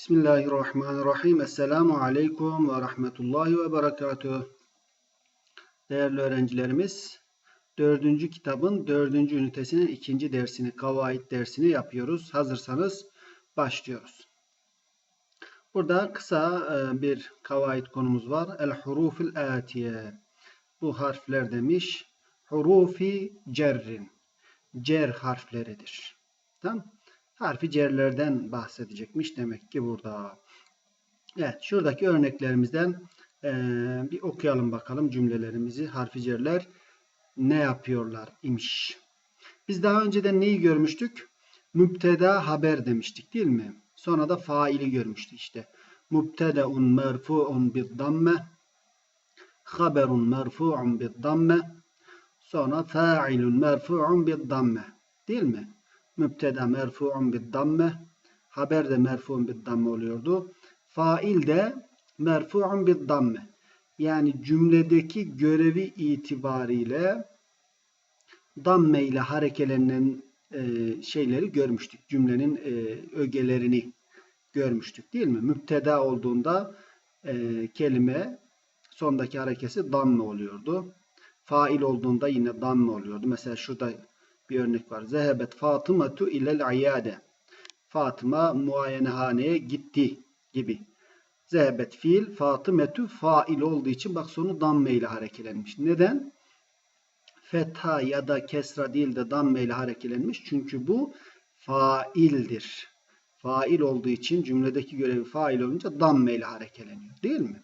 Bismillahirrahmanirrahim. Esselamu Aleyküm ve Rahmetullahi ve Berekatuhu. Değerli öğrencilerimiz, dördüncü kitabın dördüncü ünitesinin ikinci dersini, kavaid dersini yapıyoruz. Hazırsanız başlıyoruz. Burada kısa e, bir kavaid konumuz var. El hurufil atiye. Bu harfler demiş. Hurufi cerrin. Cer harfleridir. Tamam harfi cerlerden bahsedecekmiş demek ki burada. Evet şuradaki örneklerimizden e, bir okuyalım bakalım cümlelerimizi. Harfi cerler ne yapıyorlar imiş. Biz daha önceden neyi görmüştük? Mübteda haber demiştik değil mi? Sonra da faili görmüştük işte. Mübtedaun merfu'un bid-damme haberun merfu'un bid-damme sonra fa'ilun merfu'un bid-damme değil mi? Mübteda merfu'un bid damme haber de merfu'un bid damme oluyordu. Fail de merfu'un bid damme. Yani cümledeki görevi itibariyle damme ile harekelenen e, şeyleri görmüştük. Cümlenin e, ögelerini görmüştük değil mi? Müpteda olduğunda e, kelime sondaki harekesi damme oluyordu. Fail olduğunda yine damme oluyordu. Mesela şurada bir örnek var. Zehebet Fatımatu ilel ayade. Fatıma muayenehaneye gitti gibi. Zehebet fiil, Fatımetu fail olduğu için bak sonu damme ile harekelenmiş. Neden? Fetha ya da kesra değil de damme ile harekelenmiş. Çünkü bu faildir. Fail olduğu için cümledeki görevi fail olunca damme ile harekeleniyor. Değil mi?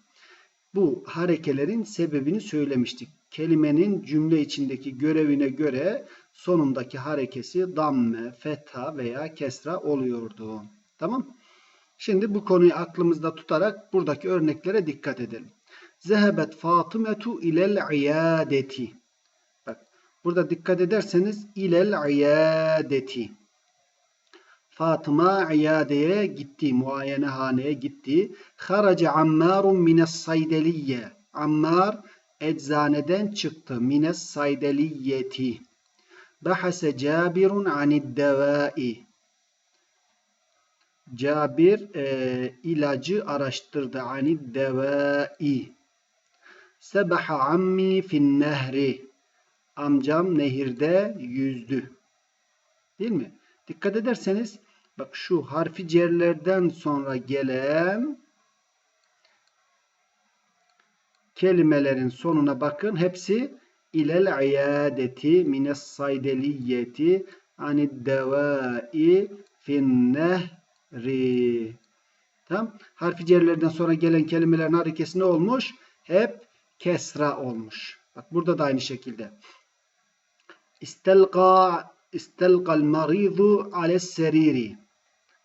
Bu harekelerin sebebini söylemiştik. Kelimenin cümle içindeki görevine göre sonundaki harekesi damme, fetha veya kesra oluyordu. Tamam. Şimdi bu konuyu aklımızda tutarak buradaki örneklere dikkat edelim. Zehebet Fatımetu ilel iyadeti. Bak burada dikkat ederseniz ilel iyadeti. Fatıma iyadeye gitti, muayenehaneye gitti. Haraca Ammarun mines saydeliyye. Ammar eczaneden çıktı. Mines saydeliyeti. Bahase Cabirun anid devai. Cabir e, ilacı araştırdı. Anid devai. Sebaha ammi fin nehri. Amcam nehirde yüzdü. Değil mi? Dikkat ederseniz bak şu harfi cerlerden sonra gelen kelimelerin sonuna bakın. Hepsi ilel iyadeti mines saydeliyeti anid devai fin nehri. Tamam. Harfi cerlerden sonra gelen kelimelerin harekesi ne olmuş? Hep kesra olmuş. Bak burada da aynı şekilde. İstelqa istelqal maridu ales seriri.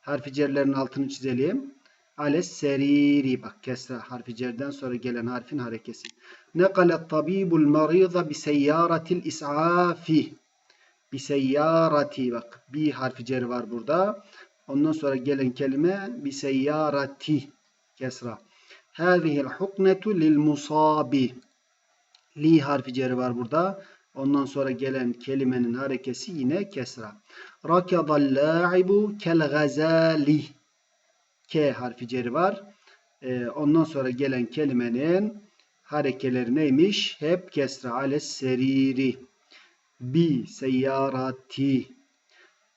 Harfi cerlerin altını çizelim. Ales seriri. Bak kesra harfi cerden sonra gelen harfin harekesi. Nekalet tabibul marida bi seyyaratil is'afi. Bi seyyarati. Bak bir harfi cer var burada. Ondan sonra gelen kelime bi seyyarati. Kesra. Hâzihil huknetu lil musabi. Li harfi ceri var burada. Ondan sonra gelen kelimenin harekesi yine kesra. Rakadal la'ibu kel gazali. K harfi ceri var. Ee, ondan sonra gelen kelimenin harekeleri neymiş? Hep kesra ales seriri. Bi seyyarati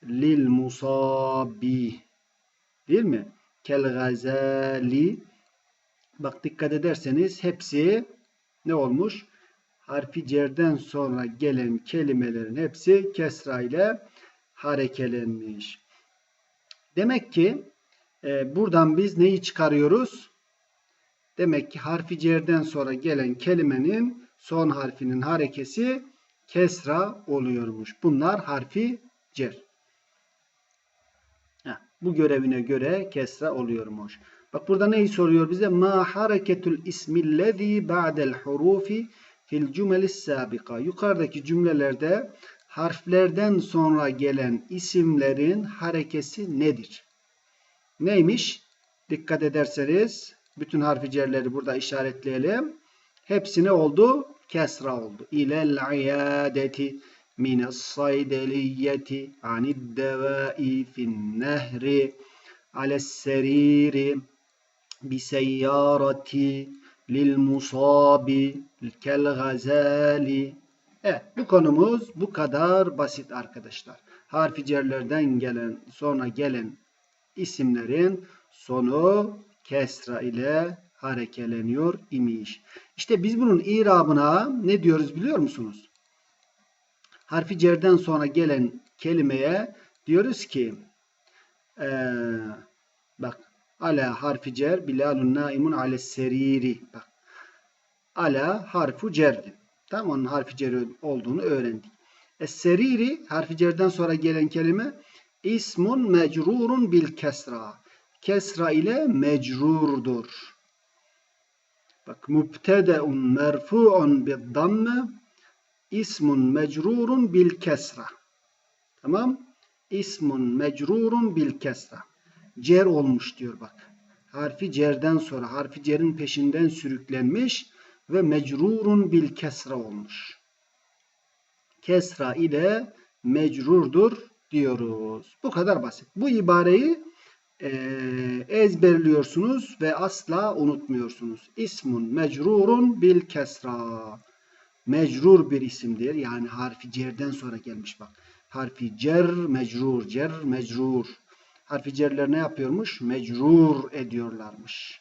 lil musabi. Değil mi? Kel gazali. Bak dikkat ederseniz hepsi ne olmuş? Harfi cerden sonra gelen kelimelerin hepsi kesra ile harekelenmiş. Demek ki e, buradan biz neyi çıkarıyoruz? Demek ki harfi cerden sonra gelen kelimenin son harfinin harekesi kesra oluyormuş. Bunlar harfi cer. Heh, bu görevine göre kesra oluyormuş. Bak burada neyi soruyor bize? Ma hareketul ismillezî ba'del hurufi fil cümelis sabika. Yukarıdaki cümlelerde harflerden sonra gelen isimlerin harekesi nedir? Neymiş? Dikkat ederseniz bütün harfi cerleri burada işaretleyelim. Hepsi ne oldu? Kesra oldu. İlel iyadeti mines saydeliyeti anid fin nehri ales seriri biseyyarati lil musabi kel gazali Evet bu konumuz bu kadar basit arkadaşlar. Harfi cerlerden gelen sonra gelen isimlerin sonu kesra ile harekeleniyor imiş. İşte biz bunun irabına ne diyoruz biliyor musunuz? Harfi cerden sonra gelen kelimeye diyoruz ki ee, bak ala harfi cer bilalun naimun ale seriri bak ala harfu cerdi. Tamam onun harfi cer olduğunu öğrendik. Es-seriri harfi cerden sonra gelen kelime ismun mecrurun bil kesra. Kesra ile mecrurdur. Bak mübtedeun merfu'un bil damme ismun mecrurun bil kesra. Tamam? İsmun mecrurun bil kesra. Cer olmuş diyor bak. Harfi cerden sonra harfi cerin peşinden sürüklenmiş ve mecrurun bil kesra olmuş. Kesra ile mecrurdur diyoruz. Bu kadar basit. Bu ibareyi e, ezberliyorsunuz ve asla unutmuyorsunuz. İsmun mecrurun bil kesra. Mecrur bir isimdir. Yani harfi cerden sonra gelmiş bak. Harfi cer, mecrur, cer, mecrur. Harfi cerler ne yapıyormuş? Mecrur ediyorlarmış.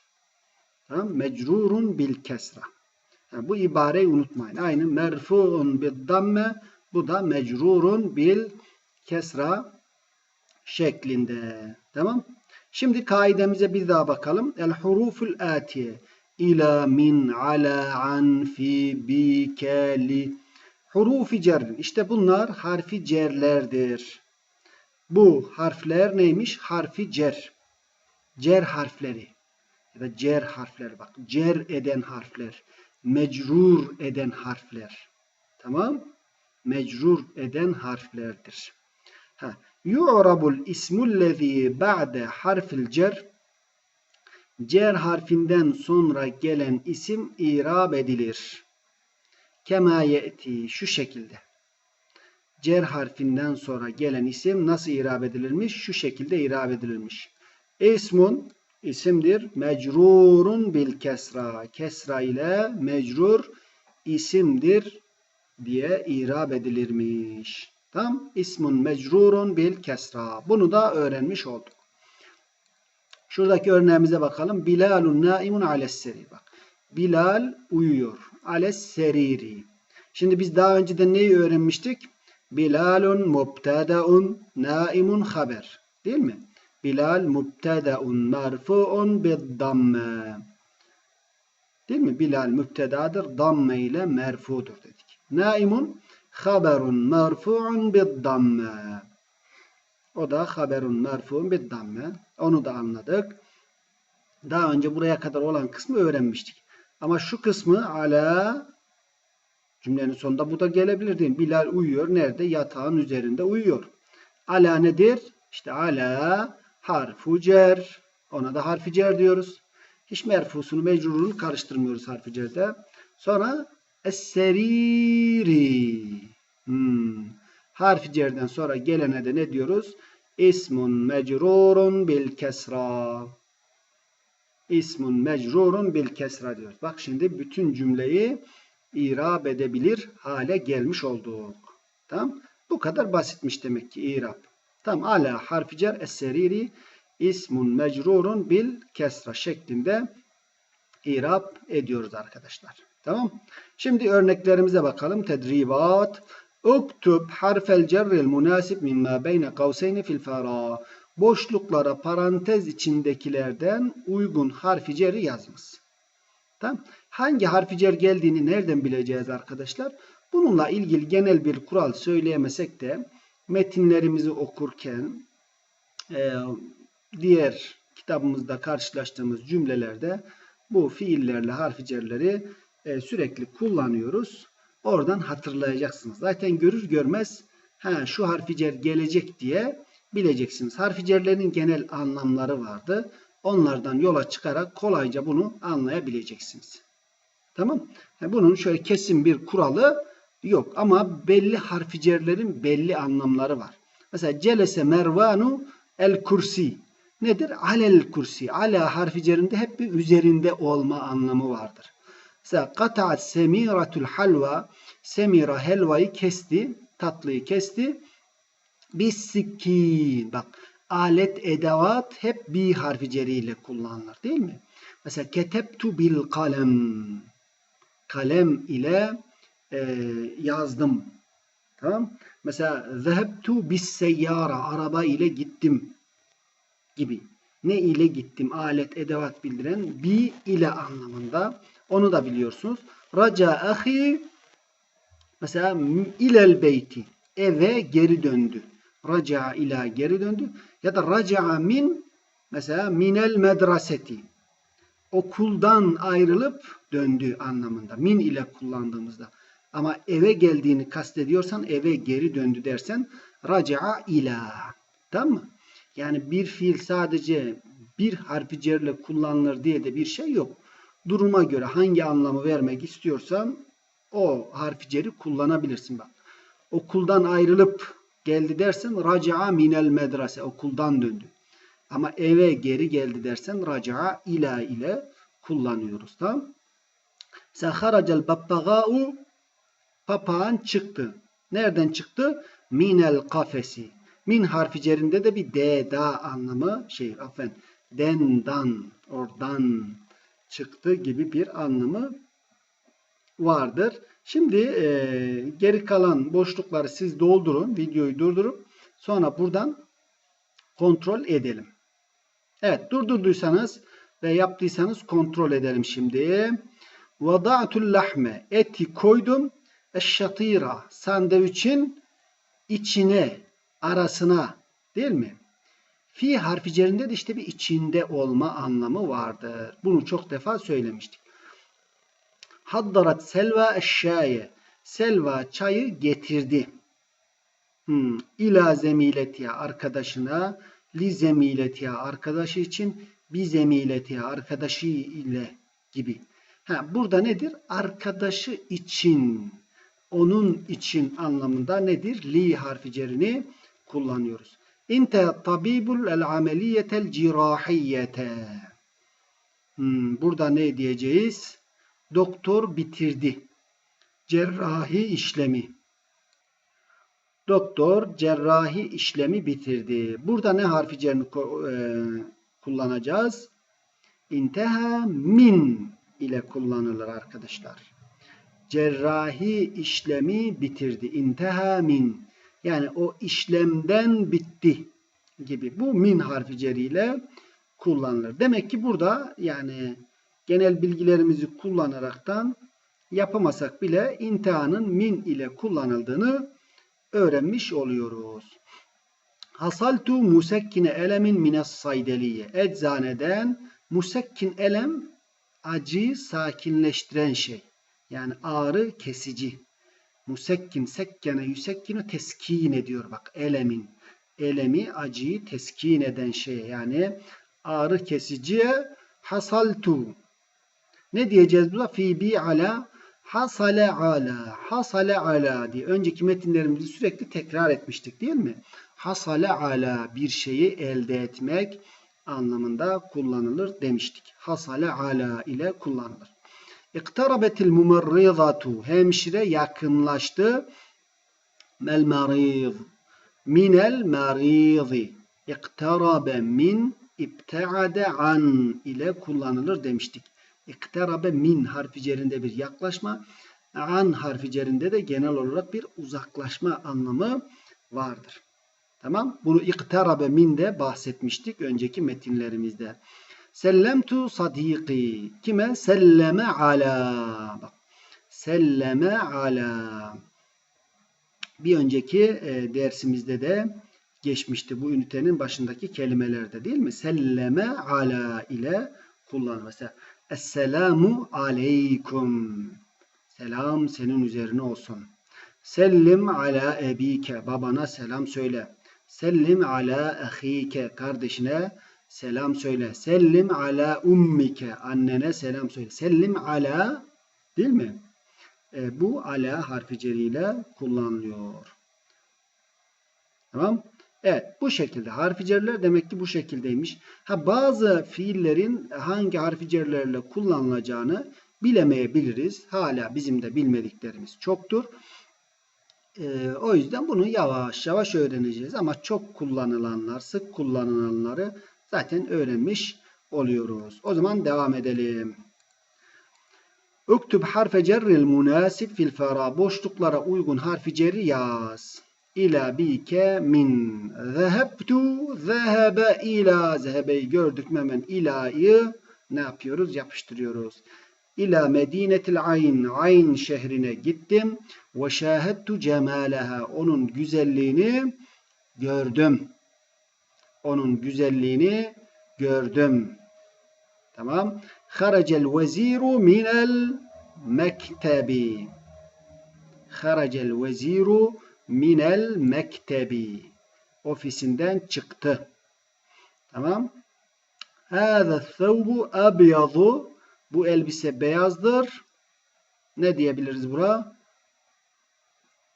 Tamam? Mecrurun bil kesra. Yani bu ibareyi unutmayın. Aynı merfuun bil damme bu da mecrurun bil kesra şeklinde. Tamam? Şimdi kaidemize bir daha bakalım. El huruful atiye ila min ala an fi bi ke li hurufi cerrin. İşte bunlar harfi cerlerdir. Bu harfler neymiş? Harfi cer. Cer harfleri. Ya da cer harfleri bak. Cer eden harfler. Mecrur eden harfler. Tamam? Mecrur eden harflerdir. Yu'rabul ismullezî ba'de harfil cer cer harfinden sonra gelen isim irab edilir. Kema ye'ti şu şekilde. Cer harfinden sonra gelen isim nasıl irab edilirmiş? Şu şekilde irab edilirmiş. İsmun isimdir. Mecrurun bil kesra. Kesra ile mecrur isimdir diye irab edilirmiş. Tam ismun mecrurun bil kesra. Bunu da öğrenmiş olduk. Şuradaki örneğimize bakalım. Bilalun naimun ales seri. Bak. Bilal uyuyor. Ales seriri. Şimdi biz daha önceden neyi öğrenmiştik? Bilalun mubtadaun naimun haber. Değil mi? Bilal mubtadaun merfuun bid damme. Değil mi? Bilal mübtedadır. Damme ile merfudur dedik. Naimun haberun merfuun bid. O da haberun merfuun bid. Onu da anladık. Daha önce buraya kadar olan kısmı öğrenmiştik. Ama şu kısmı ala cümlenin sonunda bu da gelebilir değil mi? Bilal uyuyor. Nerede? Yatağın üzerinde uyuyor. Ala nedir? İşte ala harfu cer. Ona da harfi cer diyoruz. Hiç merfusunu mecrurunu karıştırmıyoruz harfi cerde. Sonra es-seriri. Hmm. Harfi cerden sonra gelene de ne diyoruz? İsmun mecrurun bil kesra. İsmun mecrurun bil kesra diyoruz. Bak şimdi bütün cümleyi irab edebilir hale gelmiş olduk. Tamam. Bu kadar basitmiş demek ki irab. Tamam. Ala harfi cer es-seriri ismun mecrurun bil kesra şeklinde irab ediyoruz arkadaşlar. Tamam. Şimdi örneklerimize bakalım. Tedribat. Uktub harfel cerril münasip mimma beyne kavseyni fil fara. Boşluklara parantez içindekilerden uygun harfi ceri yazınız. Tamam. Hangi harfi cer geldiğini nereden bileceğiz arkadaşlar? Bununla ilgili genel bir kural söyleyemesek de metinlerimizi okurken e, diğer kitabımızda karşılaştığımız cümlelerde bu fiillerle harfi cerleri e, sürekli kullanıyoruz. Oradan hatırlayacaksınız. Zaten görür görmez ha, şu harfi cer gelecek diye bileceksiniz. Harfi cerlerin genel anlamları vardı. Onlardan yola çıkarak kolayca bunu anlayabileceksiniz. Tamam. Yani bunun şöyle kesin bir kuralı yok. Ama belli harfi cerlerin belli anlamları var. Mesela celese mervanu el kursi. nedir? Alel kursi. Ala harfi cerinde hep bir üzerinde olma anlamı vardır. Mesela kata'at semiratul halva. Semira helvayı kesti. Tatlıyı kesti. Bis. Bak alet edevat hep bir harfi ceriyle kullanılır değil mi? Mesela ketebtu bil kalem. Kalem ile e, yazdım. Tamam. Mesela zehebtu bis seyyara. Araba ile gittim gibi. Ne ile gittim? Alet, edevat bildiren bi ile anlamında. Onu da biliyorsunuz. Raca ahi mesela ilel beyti eve geri döndü. Raca ila geri döndü. Ya da raca min mesela minel medreseti okuldan ayrılıp döndü anlamında. Min ile kullandığımızda. Ama eve geldiğini kastediyorsan eve geri döndü dersen raca'a ila. Tamam mı? Yani bir fiil sadece bir harfi cerle kullanılır diye de bir şey yok. Duruma göre hangi anlamı vermek istiyorsan o harfi ceri kullanabilirsin bak. Okuldan ayrılıp geldi dersen raca'a minel medrese okuldan döndü. Ama eve geri geldi dersen raca'a ila ile kullanıyoruz. Tamam? Mesela haracel babbaga'u papağan çıktı. Nereden çıktı? Minel kafesi. Min harfi cerinde de bir de da anlamı şey afen dendan oradan çıktı gibi bir anlamı vardır. Şimdi e, geri kalan boşlukları siz doldurun. Videoyu durdurup sonra buradan kontrol edelim. Evet durdurduysanız ve yaptıysanız kontrol edelim şimdi. Vada'tul lahme eti koydum. Eşşatira sandviçin içine arasına değil mi? Fi harfi cerinde de işte bir içinde olma anlamı vardır. Bunu çok defa söylemiştik. Haddarat selva eşşaye. Selva çayı getirdi. Hmm. İla zemiletiha arkadaşına, li zemiletiha arkadaşı için, bi zemiletiha arkadaşı ile gibi. Ha, burada nedir? Arkadaşı için, onun için anlamında nedir? Li harfi cerini kullanıyoruz. İnte tabibul el ameliyetel cirahiyete. Hmm, burada ne diyeceğiz? Doktor bitirdi. Cerrahi işlemi. Doktor cerrahi işlemi bitirdi. Burada ne harfi cerini e, kullanacağız? İnteha min ile kullanılır arkadaşlar. Cerrahi işlemi bitirdi. İnteha min. Yani o işlemden bitti gibi. Bu min harfi ceriyle kullanılır. Demek ki burada yani genel bilgilerimizi kullanaraktan yapamasak bile intihanın min ile kullanıldığını öğrenmiş oluyoruz. Hasaltu musekkine elemin mines saydeliye. Eczaneden musekkin elem acıyı sakinleştiren şey. Yani ağrı kesici. Musekkin, sekkene, yüsekkine teskin ediyor. Bak elemin. Elemi, acıyı teskin eden şey. Yani ağrı kesiciye hasaltu. Ne diyeceğiz burada? Fi bi ala hasale ala. Hasale ala diye. Önceki metinlerimizi sürekli tekrar etmiştik değil mi? Hasale ala bir şeyi elde etmek anlamında kullanılır demiştik. Hasale ala ile kullanılır. İktarabetil mumarrizatu. Hemşire yakınlaştı. Mel mariz. Minel marizi. İktarabe min ibteade an ile kullanılır demiştik. İktarabe min harfi cerinde bir yaklaşma. An harfi cerinde de genel olarak bir uzaklaşma anlamı vardır. Tamam. Bunu iktarabe min de bahsetmiştik önceki metinlerimizde. Sellemtu sadiki. Kime? Selleme ala. Bak. Selleme ala. Bir önceki e, dersimizde de geçmişti bu ünitenin başındaki kelimelerde değil mi? Selleme ala ile kullanılır. Mesela Esselamu aleykum. Selam senin üzerine olsun. Sellim ala ebike. Babana selam söyle. Sellim ala ahike. Kardeşine selam söyle. Sellim ala ummike. Annene selam söyle. Sellim ala değil mi? E, bu ala harfi ceriyle kullanılıyor. Tamam. Evet bu şekilde. Harfi cerler demek ki bu şekildeymiş. Ha bazı fiillerin hangi harfi cerlerle kullanılacağını bilemeyebiliriz. Hala bizim de bilmediklerimiz çoktur. Ee, o yüzden bunu yavaş yavaş öğreneceğiz. Ama çok kullanılanlar, sık kullanılanları zaten öğrenmiş oluyoruz. O zaman devam edelim. Uktub harfe cerril münasib fil fera. Boşluklara uygun harfi cerri yaz. İla bike min. Zehebtu zehebe ila. Zehebeyi gördük hemen ila'yı ne yapıyoruz? Yapıştırıyoruz. İla medinetil ayn. Ayn şehrine gittim. Ve şahedtu cemaleha. Onun güzelliğini gördüm. Onun güzelliğini gördüm. Tamam. Haracel veziru minel mektebi. Haracel veziru minel mektebi. Ofisinden çıktı. Tamam. Hâze thawbu abyadu. Bu elbise beyazdır. Ne diyebiliriz bura?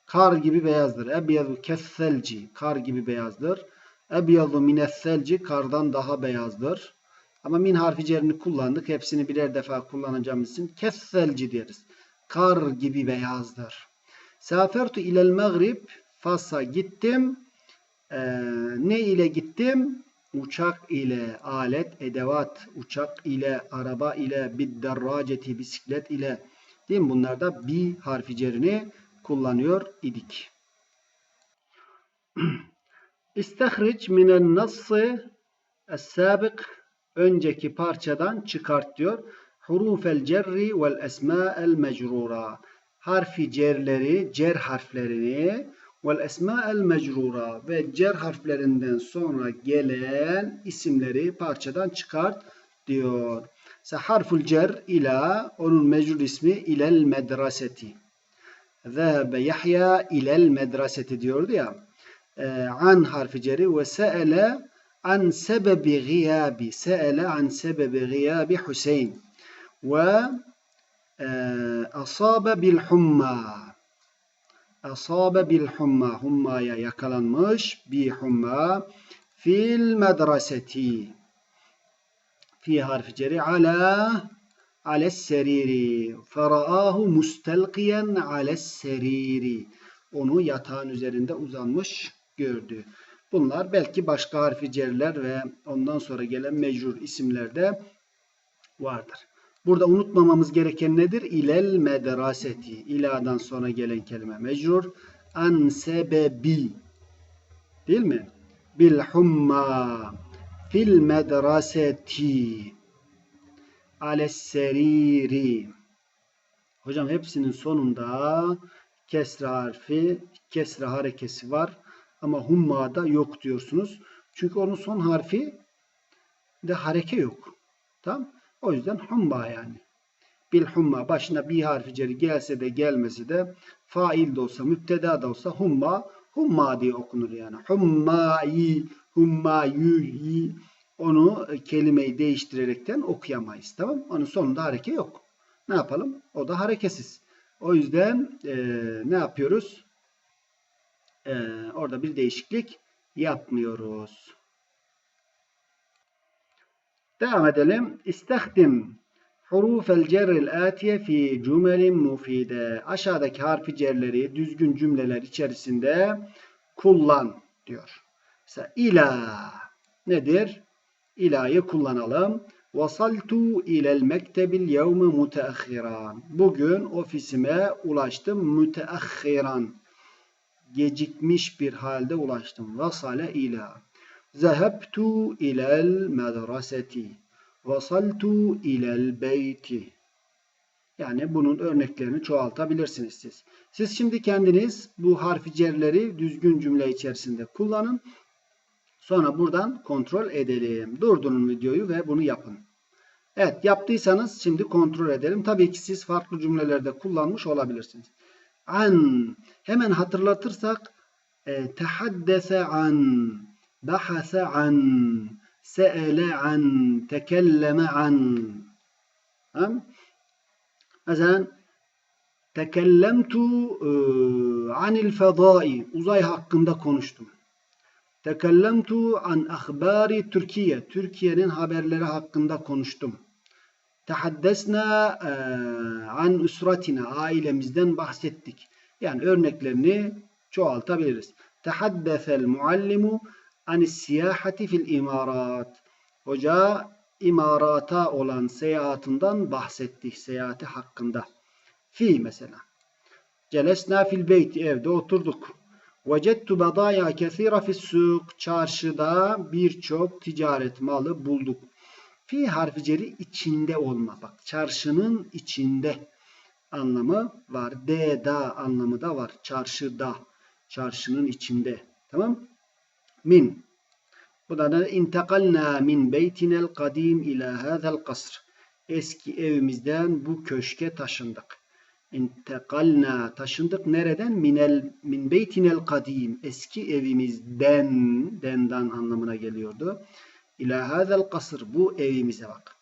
Kar gibi beyazdır. Ebyadu kesselci. Kar gibi beyazdır. Ebyadu minesselci. Kardan daha beyazdır. Ama min harfi cerini kullandık. Hepsini birer defa kullanacağımız için kesselci deriz. Kar gibi beyazdır. Safertu ilel mağrib. Fas'a gittim. Ee, ne ile gittim? Uçak ile, alet, edevat, uçak ile, araba ile, biddarraceti, bisiklet ile. Değil mi? Bunlarda bi harfi cerini kullanıyor idik. İstehric minen nassı es-sabık önceki parçadan çıkart diyor. Hurufel cerri vel esma'el mecrura. Harfi cerleri, cer harflerini vel esma'el mecrura ve cer harflerinden sonra gelen isimleri parçadan çıkart diyor. Mesela harful cer ila onun mecrur ismi ilel medreseti. Zehebe Yahya ilel medreseti diyordu ya. Ee, an harfi ceri ve se'ele an sebebi giyabi. Se'ele an sebebi giyabi Hüseyin. Ve e, asabe bil humma. Asabe bil humma. Hummaya yakalanmış. Bi humma. Fil medreseti. Fi harfi ceri ala ales seriri. Feraahu mustelqiyen ales seriri. Onu yatağın üzerinde uzanmış gördü. Bunlar belki başka harfi cerler ve ondan sonra gelen mecrur isimlerde vardır. Burada unutmamamız gereken nedir? İlel medraseti. İladan sonra gelen kelime mecrur. An sebebi. Değil mi? Bil humma. Fil medraseti. Ales seriri. Hocam hepsinin sonunda kesra harfi, kesra harekesi var. Ama humma'da yok diyorsunuz. Çünkü onun son harfi de hareke yok. Tamam? O yüzden humma yani. Bil humma başına bir harfi ceri gelse de gelmesi de fail de olsa müpteda da olsa humma humma diye okunur yani. Hummayi hummayü onu kelimeyi değiştirerekten okuyamayız. Tamam? Onun sonunda hareke yok. Ne yapalım? O da hareketsiz. O yüzden e, ne yapıyoruz? E, orada bir değişiklik yapmıyoruz. Devam edelim. İstehdim hurufel cerril atiye fi cümelin mufide. Aşağıdaki harfi cerleri düzgün cümleler içerisinde kullan diyor. Mesela ila nedir? İla'yı kullanalım. Vasaltu ilel mektebil yevme muteahhiran. Bugün ofisime ulaştım müteahhiran. Gecikmiş bir halde ulaştım. Vasale ila. Zehebtu ilel medreseti. Vasaltu ilel beyti. Yani bunun örneklerini çoğaltabilirsiniz siz. Siz şimdi kendiniz bu harfi cerleri düzgün cümle içerisinde kullanın. Sonra buradan kontrol edelim. Durdurun videoyu ve bunu yapın. Evet yaptıysanız şimdi kontrol edelim. Tabii ki siz farklı cümlelerde kullanmış olabilirsiniz. An hemen hatırlatırsak e, tehaddese an bahase an se'ele an tekelleme an? Mesela tekellemtu e, anil fedai uzay hakkında konuştum. Tekellemtu an ahbari Türkiye. Türkiye'nin haberleri hakkında konuştum. Tehaddesna e, an usratina. Ailemizden bahsettik. Yani örneklerini çoğaltabiliriz. Tehaddesel muallimu an siyahati fil imarat. Hoca imarata olan seyahatinden bahsetti. Seyahati hakkında. Fi mesela. Celesna fil beyti. Evde oturduk. Vecettu bedaya kesira fis suk. Çarşıda birçok ticaret malı bulduk. Fi harfi ceri içinde olma. Bak çarşının içinde anlamı var. De da anlamı da var. Çarşıda. Çarşının içinde. Tamam? Min. Bu da ne? İntekalna min beytinel kadim ila hadal kasr. Eski evimizden bu köşke taşındık. İntekalna taşındık nereden? Minel min beytinel kadim. Eski evimizden dendan anlamına geliyordu. İla hadal kasr. Bu evimize bak.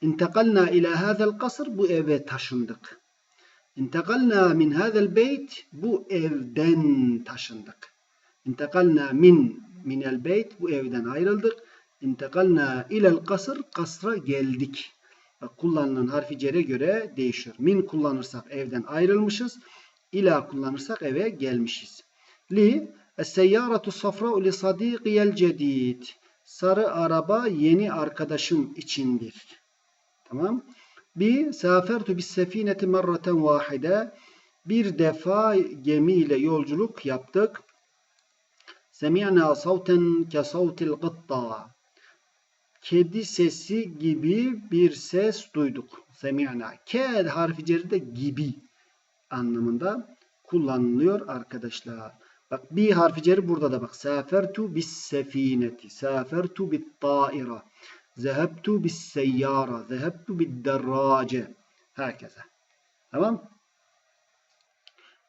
İntekalna ila hadal kasr. Bu eve taşındık. İntekalna min hadal beyt. Bu evden taşındık. İntekalna min minel beyt. Bu evden ayrıldık. İntekalna ilel kasr. Kasra geldik. Bak, kullanılan harfi cere göre değişiyor. Min kullanırsak evden ayrılmışız. İla kullanırsak eve gelmişiz. Li Es-seyyaratu safra'u li sadikiyel cedid. Sarı araba yeni arkadaşım içindir. Tamam. Bir safertu bis sefineti merraten vahide. Bir defa gemiyle yolculuk yaptık. Semi'na savten ke savtil gıtta. Kedi sesi gibi bir ses duyduk. Semi'na. Ke harfi ceride gibi anlamında kullanılıyor arkadaşlar. Bak bir harfi ceri burada da bak. Safertu bis sefineti. Safertu bit taira. Zehebtu bis seyyara. Zehebtu bid derrace. Herkese. Tamam.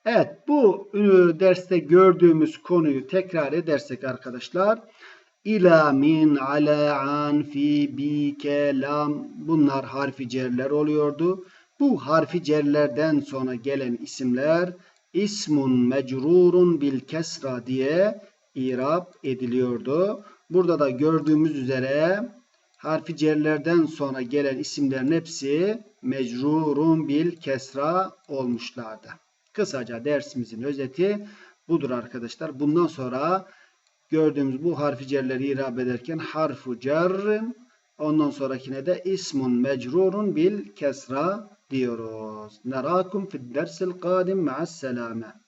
Evet bu derste gördüğümüz konuyu tekrar edersek arkadaşlar. İla, min, ala, an, fi, bi, ke, lam bunlar harfi cerler oluyordu. Bu harfi cerlerden sonra gelen isimler ismun mecrurun bil kesra diye irab ediliyordu. Burada da gördüğümüz üzere harfi cerlerden sonra gelen isimlerin hepsi mecrurun bil kesra olmuşlardı. Kısaca dersimizin özeti budur arkadaşlar. Bundan sonra gördüğümüz bu harfi cerleri irab ederken harfu cerrin ondan sonrakine de ismun mecrurun bil kesra يوروز نراكم في الدرس القادم مع السلامة.